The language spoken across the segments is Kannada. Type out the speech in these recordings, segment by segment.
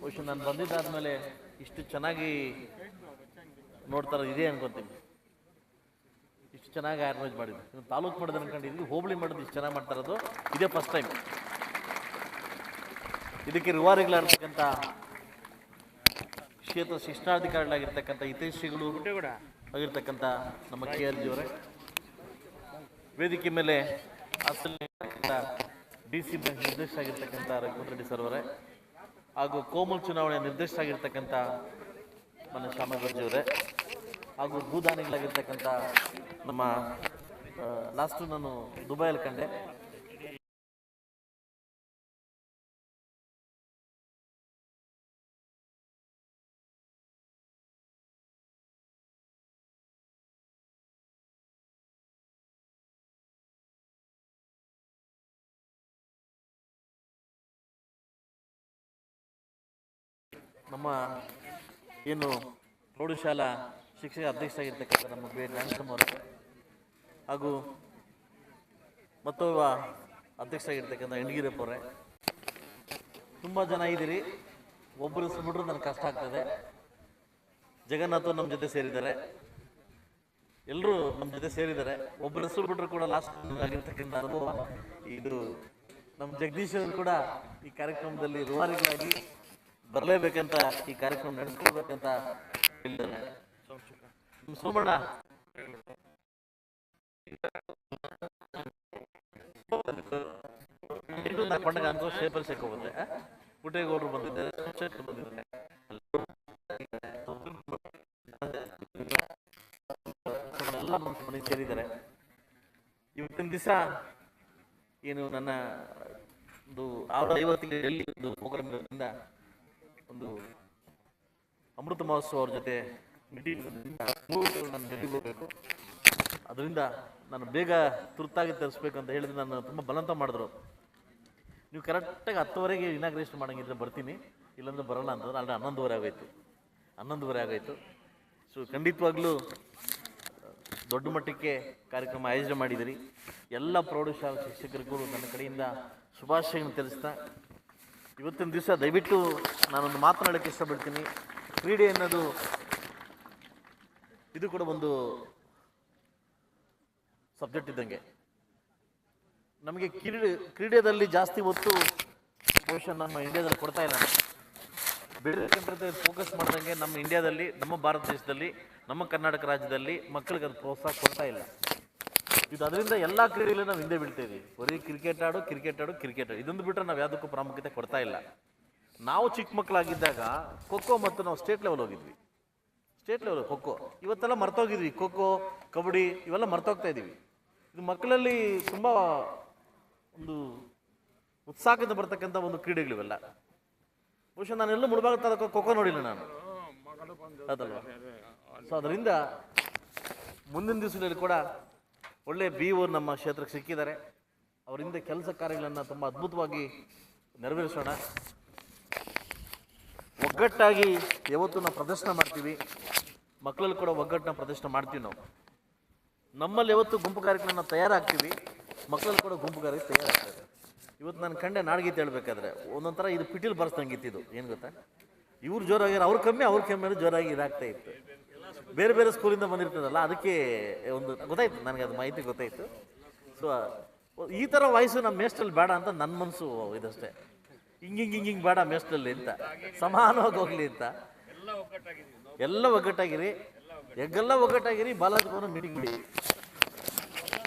ಬಹುಶಃ ನಾನು ಬಂದಿದ್ದಾದ್ಮೇಲೆ ಇಷ್ಟು ಚೆನ್ನಾಗಿ ನೋಡ್ತಾರ ಇದೆ ಅನ್ಕೊಂತೀನಿ. ಇಷ್ಟು ಚೆನ್ನಾಗಿ ಆರ್ಗನೈಸ್ ಮಾಡಿದ್ರು. ತಾಲೂಕ್ ತಾಲೂಕು ಮಟ್ಟದ ಅನ್ಕೊಂಡಿದ್ವಿ ಹೋಬಳಿ ಮಾಡೋದು ಇಷ್ಟು ಚೆನ್ನಾಗಿ ಮಾಡ್ತಾ ಇರೋದು, ಇದೇ ಫಸ್ಟ್ ಟೈಮ್ ಇದಕ್ಕೆ ರಿವಾರಿಗಳಾಗಿರ್ತಕ್ಕಂಥ ಕ್ಷೇತ್ರ ಶಿಕ್ಷಣಾಧಿಕಾರಿಗಳಾಗಿರ್ತಕ್ಕಂಥ ಹಿತೈಷಿಗಳು ಆಗಿರ್ತಕ್ಕಂಥ ನಮ್ಮ ಕೆ ಆರ್ ಜಿಯವರೇ ವೇದಿಕೆ ಮೇಲೆ ಡಿ ಸಿ ಬ್ಯಾಂಕ್ ನಿರ್ದೇಶಕರಾಗಿರ್ತಕ್ಕಂಥ ರಘುವತ್ ರೆಡ್ಡಿ ಸರ್ ಅವರೇ. ಹಾಗೂ ಕೋಮಲ್ ಚುನಾವಣೆ ನಿರ್ದೇಶಕರಾಗಿರ್ತಕ್ಕಂಥ ನನ್ನ ಶ್ಯಾಮಗರ್ಜಿ ಅವರೇ ಹಾಗೂ ಭೂದಾನಿಗಳಾಗಿರ್ತಕ್ಕಂಥ ನಮ್ಮ ಲಾಸ್ಟು ನಾನು ದುಬೈಯಲ್ಲಿ ಕಂಡೆ. ನಮ್ಮ ಏನು ಪ್ರೌಢಶಾಲಾ ಶಿಕ್ಷಕ ಅಧ್ಯಕ್ಷರಾಗಿರ್ತಕ್ಕಂಥ ನಮ್ಮ ಬಿ ಜ್ಞಾನಸಮ್ ಅವರು. ಹಾಗೂ ಮತ್ತೊಬ್ಬ ಅಧ್ಯಕ್ಷರಾಗಿರ್ತಕ್ಕಂಥ ಅವರೇ. ತುಂಬ ಜನ ಇದ್ದೀರಿ. ಒಬ್ಬರು ಹೆಸರು ನನಗೆ ಕಷ್ಟ ಆಗ್ತದೆ. ಜಗನ್ನಾಥ್ ನಮ್ಮ ಜೊತೆ ಸೇರಿದ್ದಾರೆ. ಎಲ್ಲರೂ ನಮ್ಮ ಜೊತೆ ಸೇರಿದ್ದಾರೆ. ಒಬ್ಬರು ಹೆಸರು ಬಿಟ್ಟರು ಕೂಡ ಲಾಸ್ಟ್ ಆಗಿರ್ತಕ್ಕಂಥ ಅನುಭವ. ಇದು ನಮ್ಮ ಜಗದೀಶ್ ಕೂಡ ಈ ಕಾರ್ಯಕ್ರಮದಲ್ಲಿ ರೂವಾರಿಗಳಾಗಿ ಬರಲೇಬೇಕಂತ ಈ ಕಾರ್ಯಕ್ರಮ ನಡೆಸ್ಕೊಳ್ಬೇಕಂತ ಸೋಮಣ್ಣ. ಪುಟ್ಟೇಗೌಡರು ಬಂದಿದ್ದಾರೆ. ಬಂದಿದ್ದಾರೆ. ಮನೆಗೆ ಸೇರಿದ್ದಾರೆ. ಇವತ್ತಿನ ದಿವಸ ಏನು ನನ್ನ ಒಂದು ಆರು ಐವತ್ತಿಗೆ ಒಂದು ಪ್ರೋಗ್ರಾಮ್ ಇರೋದ್ರಿಂದ ಒಂದು ಅಮೃತ ಮಹೋತ್ಸವ ಅವ್ರ ಜೊತೆ ಡೆಲ್ಲಿಗೆ ಅದರಿಂದ ನಾನು ಬೇಗ ತುರ್ತಾಗಿ ತರಿಸ್ಬೇಕು ಅಂತ ಹೇಳಿದ್ರೆ ನಾನು ತುಂಬ ಬಲವಂತ ಮಾಡಿದ್ರು. ನೀವು ಕರೆಕ್ಟಾಗಿ ಹತ್ತುವರೆಗೆ ಇನಾಗ್ರೇಷನ್ ಮಾಡಂಗಿದ್ರೆ ಬರ್ತೀನಿ. ಇಲ್ಲಾಂದ್ರೆ ಬರೋಲ್ಲ ಅಂತಂದ್ರೆ ಅಲ್ಲಿ ಹನ್ನೊಂದುವರೆ ಆಗೋಯ್ತು. ಹನ್ನೊಂದುವರೆ ಆಗೋಯ್ತು. ಸೊ ಖಂಡಿತವಾಗ್ಲೂ, ದೊಡ್ಡ ಮಟ್ಟಕ್ಕೆ ಕಾರ್ಯಕ್ರಮ ಆಯೋಜನೆ ಮಾಡಿದಿರಿ ಎಲ್ಲ ಪ್ರೌಢಶಾಲಾ ಶಿಕ್ಷಕರಿಗೂ ನನ್ನ ಕಡೆಯಿಂದ ಶುಭಾಶಯಗಳನ್ನು ತಿಳಿಸ್ತಾ ಇವತ್ತಿನ ದಿವಸ ದಯವಿಟ್ಟು ನಾನೊಂದು ಮಾತನಾಡೋಕ್ಕೆ ಇಷ್ಟಪಡ್ತೀನಿ. ಕ್ರೀಡೆ ಅನ್ನೋದು ಇದು ಕೂಡ ಒಂದು ಸಬ್ಜೆಕ್ಟ್ ಇದ್ದಂಗೆ. ನಮಗೆ ಕ್ರೀಡೆ ಕ್ರೀಡೆಯಲ್ಲಿ ಜಾಸ್ತಿ ಒತ್ತು ಬಹುಶಃ ನಮ್ಮ ಇಂಡಿಯಾದಲ್ಲಿ ಕೊಡ್ತಾ ಇಲ್ಲ. ಬೇರೆ ಫೋಕಸ್ ಮಾಡಿದಂಗೆ ನಮ್ಮ ಇಂಡಿಯಾದಲ್ಲಿ, ನಮ್ಮ ಭಾರತ ದೇಶದಲ್ಲಿ, ನಮ್ಮ ಕರ್ನಾಟಕ ರಾಜ್ಯದಲ್ಲಿ ಮಕ್ಕಳಿಗೆ ಅದು ಪ್ರೋತ್ಸಾಹ ಕೊಡ್ತಾ ಇಲ್ಲ. ಇದು ಅದರಿಂದ ಎಲ್ಲ ಕ್ರೀಡೆಯಲ್ಲಿ ನಾವು ಹಿಂದೆ ಬೀಳ್ತಾ ಇದೀವಿ ಬರೀ ಕ್ರಿಕೆಟ್ ಆಡು ಕ್ರಿಕೆಟ್ ಆಡು ಕ್ರಿಕೆಟ್ ಆಡು. ಇದೊಂದು ಬಿಟ್ಟರೆ ನಾವು ಯಾವುದಕ್ಕೂ ಪ್ರಾಮುಖ್ಯತೆ ಕೊಡ್ತಾ ಇಲ್ಲ. ನಾವು ಚಿಕ್ಕ ಮಕ್ಕಳಾಗಿದ್ದಾಗ ಖೋಖೋ ಮತ್ತು ನಾವು ಸ್ಟೇಟ್ ಲೆವೆಲ್ ಹೋಗಿದ್ವಿ. State level kho kho. ಇವತ್ತೆಲ್ಲ ಮರ್ತೋಗಿದ್ವಿ. ಖೋಖೋ ಕಬಡ್ಡಿ ಇವೆಲ್ಲ ಮರ್ತೋಗ್ತಾ ಇದ್ದೀವಿ ಇದು ಮಕ್ಕಳಲ್ಲಿ ತುಂಬ ಒಂದು ಉತ್ಸಾಹದಿಂದ ಬರ್ತಕ್ಕಂಥ ಒಂದು ಕ್ರೀಡೆಗಳಿವೆಲ್ಲ ಬಹುಶಃ ನಾನೆಲ್ಲೂ ಮುಳುಬಾಗ ತರಕ ಖೋಖೋ ನೋಡಿಲ್ಲ ನಾನು. ಅದಲ್ವಾ ಸೊ ಅದರಿಂದ ಮುಂದಿನ ದಿವಸದಲ್ಲಿ ಕೂಡ ಒಳ್ಳೆ ಬಿ ಓ ನಮ್ಮ ಕ್ಷೇತ್ರಕ್ಕೆ ಸಿಕ್ಕಿದ್ದಾರೆ. ಅವರಿಂದ ಕೆಲಸ ಕಾರ್ಯಗಳನ್ನು ತುಂಬ ಅದ್ಭುತವಾಗಿ ನೆರವೇರಿಸೋಣ. ಒಗ್ಗಟ್ಟಾಗಿ ಯಾವತ್ತು ನಾವು ಪ್ರದರ್ಶನ ಮಾಡ್ತೀವಿ. ಮಕ್ಕಳಲ್ಲಿ ಕೂಡ ಒಗ್ಗಟ್ಟನ್ನ ಪ್ರದರ್ಶನ ಮಾಡ್ತೀವಿ ನಾವು. ನಮ್ಮಲ್ಲಿ ಯಾವತ್ತು ಗುಂಪು ಕಾರ್ಯಕ್ರಮ ತಯಾರಾಗ್ತೀವಿ. ಮಕ್ಕಳಲ್ಲಿ ಕೂಡ ಗುಂಪು ಕಾರ್ಯ ತಯಾರಾಗ್ತದೆ ಇವತ್ತು ನಾನು ಕಂಡೆ ನಾಡಗೀತೆ ಹೇಳ್ಬೇಕಾದ್ರೆ ಒಂದೊಂಥರ ಇದು ಪಿಟೀಲ್ ಬರ್ಸ್ದಂಗಿತ್ತು ಇದು. ಏನು ಗೊತ್ತಾ? ಇವ್ರು ಜೋರಾಗಿರೋ, ಅವ್ರು ಕಮ್ಮಿ, ಅವ್ರ ಕಮ್ಮಿ ಜೋರಾಗಿ ಇದಾಗ್ತಾ ಇತ್ತು. ಬೇರೆ ಬೇರೆ ಸ್ಕೂಲಿಂದ ಬಂದಿರ್ತದಲ್ಲ, ಅದಕ್ಕೆ ಒಂದು ಗೊತ್ತಾಯ್ತು, ನನಗೆ ಅದು ಮಾಹಿತಿ ಗೊತ್ತಾಯ್ತು. ಸೊ ಈ ಥರ ವಾಯ್ಸು ನಮ್ಮ ಮೇಸ್ಟಲ್ಲಿ ಬೇಡ ಅಂತ ನನ್ನ ಮನಸ್ಸು ಇದಷ್ಟೇ. ಹಿಂಗೆ ಹಿಂಗೆ ಹಿಂಗೆ ಬೇಡ ಮೇಸ್ಟಲ್ಲಿ ಅಂತ. ಸಮಾನವಾಗಿ ಹೋಗಲಿ ಅಂತ. ಎಲ್ಲ ಒಗ್ಗಟ್ಟಾಗಿರಿ. ಎಗ್ಗೆಲ್ಲ ಒಗ್ಗಟ್ಟಾಗಿರಿ. ಬಾಲಾಜಿ ಬಂದು ಮೀಟಿಂಗ್ ಬಿಡಿ.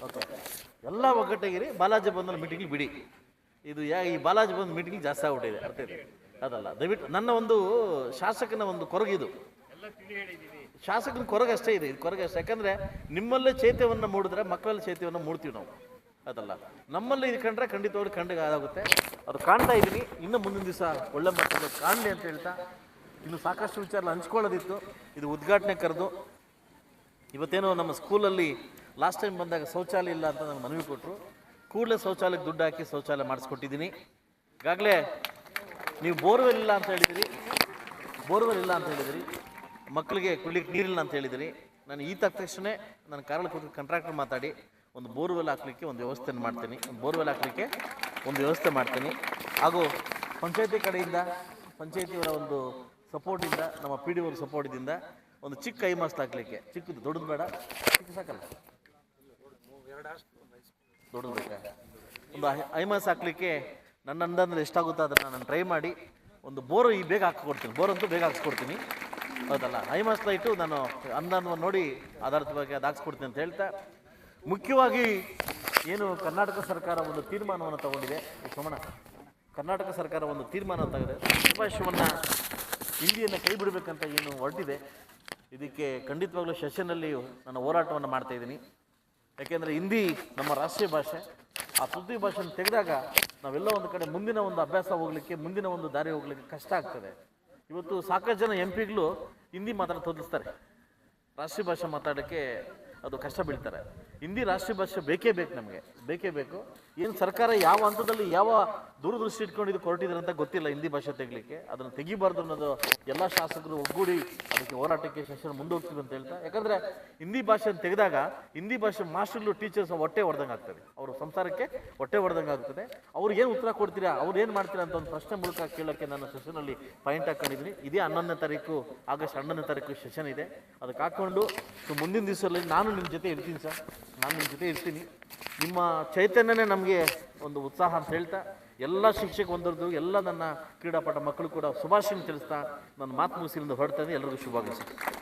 ಓಕೆ ಎಲ್ಲ ಒಗ್ಗಟ್ಟಾಗಿರಿ. ಬಾಲಾಜಿ ಬಂದ ಮೀಟಿಂಗ್ ಬಿಡಿ. ಇದು ಯಾ, ಈ ಬಾಲಾಜಿ ಬಂದು ಮೀಟಿಂಗ್ ಜಾಸ್ತಿ ಆಗ್ಬಿಟ್ಟಿದೆ. ಅರ್ಥ ಇದೆ. ಅದಲ್ಲ, ದಯವಿಟ್ಟು ನನ್ನ ಒಂದು ಶಾಸಕನ ಒಂದು ಕೊರಗಿದು. ಶಾಸಕನ ಕೊರಗೆ ಅಷ್ಟೇ ಇದೆ ಕೊರಗೆ ಅಷ್ಟೇ. ಯಾಕಂದರೆ ನಿಮ್ಮಲ್ಲೇ ಚೈತ್ಯವನ್ನು ಮೂಡಿದ್ರೆ ಮಕ್ಕಳಲ್ಲಿ ಚೈತ್ಯವನ್ನು ಮೂಡ್ತೀವಿ ನಾವು. ಅದಲ್ಲ. ನಮ್ಮಲ್ಲಿ ಇದು ಕಂಡ್ರೆ ಖಂಡಿತವಾಗ್ಲೂ ಕಂಡಿಗೆ ಆಗುತ್ತೆ. ಅದು ಕಾಣ್ತಾ ಇದ್ದೀನಿ. ಇನ್ನು ಮುಂದಿನ ದಿವಸ ಒಳ್ಳೆ ಮಕ್ಕಳು ಕಾಣಲಿ ಅಂತ ಹೇಳ್ತಾ ಇನ್ನು ಸಾಕಷ್ಟು ವಿಚಾರ ಹಂಚ್ಕೊಳ್ಳೋದಿತ್ತು. ಇದು ಉದ್ಘಾಟನೆ ಕರೆದು ಇವತ್ತೇನೋ ನಮ್ಮ ಸ್ಕೂಲಲ್ಲಿ ಲಾಸ್ಟ್ ಟೈಮ್ ಬಂದಾಗ ಶೌಚಾಲಯ ಇಲ್ಲ ಅಂತ ನನಗೆ ಮನವಿ ಕೊಟ್ಟರು ಕೂಡಲೇ ಶೌಚಾಲಯಕ್ಕೆ ದುಡ್ಡು ಹಾಕಿ ಶೌಚಾಲಯ ಮಾಡಿಸ್ಕೊಟ್ಟಿದ್ದೀನಿ. ಈಗಾಗಲೇ ನೀವು ಬೋರ್ವೆಲ್ ಇಲ್ಲ ಅಂತ ಹೇಳಿದಿರಿ. ಬೋರ್ವೆಲ್ ಇಲ್ಲ ಅಂತ ಹೇಳಿದಿರಿ. ಮಕ್ಕಳಿಗೆ ಕುಡಿಲಿಕ್ಕೆ ನೀರಿಲ್ಲ ಅಂತ ಹೇಳಿದಿರಿ. ನಾನು ಈ ತಕ್ಷಣ ನಾನು ಕಾರಲ್ಲಿ ಕೂತು ಕಾಂಟ್ರಾಕ್ಟರ್ ಮಾತಾಡಿ, ಒಂದು ಬೋರ್ವೆಲ್ ಹಾಕ್ಲಿಕ್ಕೆ ಒಂದು ವ್ಯವಸ್ಥೆಯನ್ನು ಮಾಡ್ತೀನಿ. ಬೋರ್ವೆಲ್ ಹಾಕ್ಲಿಕ್ಕೆ ಒಂದು ವ್ಯವಸ್ಥೆ ಮಾಡ್ತೀನಿ. ಹಾಗೂ ಪಂಚಾಯತಿ ಕಡೆಯಿಂದ, ಪಂಚಾಯತಿಯವರ ಒಂದು ಸಪೋರ್ಟಿಂದ ನಮ್ಮ ಪಿ ಡಿ ಅವ್ರ ಸಪೋರ್ಟಿಂದ ಒಂದು ಚಿಕ್ಕ ಐಮಾಸ್ ಹಾಕ್ಲಿಕ್ಕೆ. ಚಿಕ್ಕದು, ದೊಡ್ಡದು ಬೇಡ. ಚಿಕ್ಕ ಸಾಕಲ್ಲ. ದೊಡ್ಡದು ಬೇಕಾ? ಒಂದು ಐ- ಹಾಕ್ಲಿಕ್ಕೆ ನನ್ನ ಅಂದಂದ್ರೆ ಎಷ್ಟಾಗುತ್ತೋ ಅದನ್ನು ನಾನು ಟ್ರೈ ಮಾಡಿ, ಒಂದು ಬೋರ್ ಈ ಬೇಗ ಹಾಕ್ಕೊಡ್ತೀನಿ. ಬೋರ್ ಅಂತೂ ಬೇಗ ಹಾಕ್ಸ್ಕೊಡ್ತೀನಿ. ಹೌದಲ್ಲ ಹೈಮಸ್ತ ಇಟ್ಟು ನಾನು ಅನ್ನವನ್ನು ನೋಡಿ ಆಧಾರದ ಬಗ್ಗೆ ಹಾಕ್ಸ್ಕೊಡ್ತೀನಿ ಅಂತ ಹೇಳ್ತಾ. ಮುಖ್ಯವಾಗಿ ಏನು ಕರ್ನಾಟಕ ಸರ್ಕಾರ ಒಂದು ತೀರ್ಮಾನವನ್ನು ತಗೊಂಡಿದೆ. ಸೋಮಣ್ಣ, ಕರ್ನಾಟಕ ಸರ್ಕಾರ ಒಂದು ತೀರ್ಮಾನ ತಗೊಂಡಿದೆ ಭಾಷೆಯನ್ನು ಹಿಂದಿಯನ್ನು ಕೈ ಬಿಡಬೇಕಂತ ಏನು ಹೊರಟಿದೆ. ಇದಕ್ಕೆ ಖಂಡಿತವಾಗ್ಲೂ ಸೆಷನ್ನಲ್ಲಿ ನಾನು ಹೋರಾಟವನ್ನು ಮಾಡ್ತಾ ಇದ್ದೀನಿ. ಯಾಕೆಂದರೆ ಹಿಂದಿ ನಮ್ಮ ರಾಷ್ಟ್ರೀಯ ಭಾಷೆ, ಆ ಪೃಥ್ವಿ ಭಾಷೆಯನ್ನು ತೆಗೆದಾಗ ನಾವೆಲ್ಲ ಒಂದು ಕಡೆ ಮುಂದಿನ ಒಂದು ಅಭ್ಯಾಸ ಹೋಗಲಿಕ್ಕೆ, ಮುಂದಿನ ಒಂದು ದಾರಿ ಹೋಗಲಿಕ್ಕೆ ಕಷ್ಟ ಆಗ್ತದೆ. ಇವತ್ತು ಸಾಕಷ್ಟು ಜನ ಎಂ ಪಿಗಳು ಹಿಂದಿ ಮಾತಾಡ ತೊದಲಿಸ್ತಾರೆ. ರಾಷ್ಟ್ರೀಯ ಭಾಷೆ ಮಾತಾಡೋಕ್ಕೆ ಅದು ಕಷ್ಟ ಬೀಳ್ತಾರೆ. ಹಿಂದಿ ರಾಷ್ಟ್ರೀಯ ಭಾಷೆ ಬೇಕೇ ಬೇಕು ನಮಗೆ. ಬೇಕೇ ಬೇಕು. ಏನು ಸರ್ಕಾರ ಯಾವ ಹಂತದಲ್ಲಿ ಯಾವ ದೂರದೃಷ್ಟಿ ಇಟ್ಕೊಂಡು ಇದು ಕೊರಟಿದ್ರೆ ಅಂತ ಗೊತ್ತಿಲ್ಲ ಹಿಂದಿ ಭಾಷೆ ತೆಗಲಿಕ್ಕೆ. ಅದನ್ನು ತೆಗಿಬಾರ್ದು ಅನ್ನೋದು ಎಲ್ಲ ಶಾಸಕರು ಒಗ್ಗೂಡಿ ಅದಕ್ಕೆ ಹೋರಾಟಕ್ಕೆ ಸೆಷನ್ ಮುಂದೋಗ್ತೀವಿ ಅಂತ ಹೇಳ್ತಾ ಯಾಕಂದರೆ ಹಿಂದಿ ಭಾಷೆಯನ್ನು ತೆಗೆದಾಗ ಹಿಂದಿ ಭಾಷೆ ಮಾಸ್ಟರ್ಗಳು, ಟೀಚರ್ಸ್ ಹೊಟ್ಟೆ ಹೊಡೆದಂಗೆ ಆಗ್ತದೆ. ಅವರು ಸಂಸಾರಕ್ಕೆ ಹೊಟ್ಟೆ ಹೊಡೆದಂಗೆ ಆಗ್ತದೆ. ಅವ್ರು ಏನು ಉತ್ತರ ಕೊಡ್ತೀರಾ? ಅವ್ರು ಏನು ಮಾಡ್ತೀರಾ ಅಂತ ಒಂದು ಪ್ರಶ್ನೆ ಮೂಲಕ ಕೇಳೋಕ್ಕೆ ನಾನು ಸೆಷನಲ್ಲಿ ಪಾಯಿಂಟ್ ಹಾಕೊಂಡಿದ್ದೀನಿ. ಇದೇ ಹನ್ನೊಂದನೇ ತಾರೀಕು, ಆಗಸ್ಟ್ ಹನ್ನೊಂದನೇ ತಾರೀಕು ಸೆಷನ್ ಇದೆ. ಅದಕ್ಕೆ ಹಾಕ್ಕೊಂಡು ಮುಂದಿನ ದಿವಸದಲ್ಲಿ ನಾನು ನಿಮ್ಮ ಜೊತೆ ಇರ್ತೀನಿ ಸರ್. ನಾನು ನಿಮ್ಮ ಜೊತೆ ಇರ್ತೀನಿ. ನಿಮ್ಮ ಚೈತನ್ಯನೇ ನಮಗೆ ಒಂದು ಉತ್ಸಾಹ ಅಂತ ಹೇಳ್ತಾ ಎಲ್ಲ ಶಿಕ್ಷಕ ಒಂದರದ್ದು ಎಲ್ಲ ನನ್ನ ಕ್ರೀಡಾಪಟ ಮಕ್ಕಳು ಕೂಡ ಶುಭಾಶಯ ತಿಳಿಸ್ತಾ ನನ್ನ ಮಾತು ಮುಗಿಸಿಲಿಂದ ಹೊರಡ್ತೇನೆ. ಎಲ್ಲರಿಗೂ ಸರ್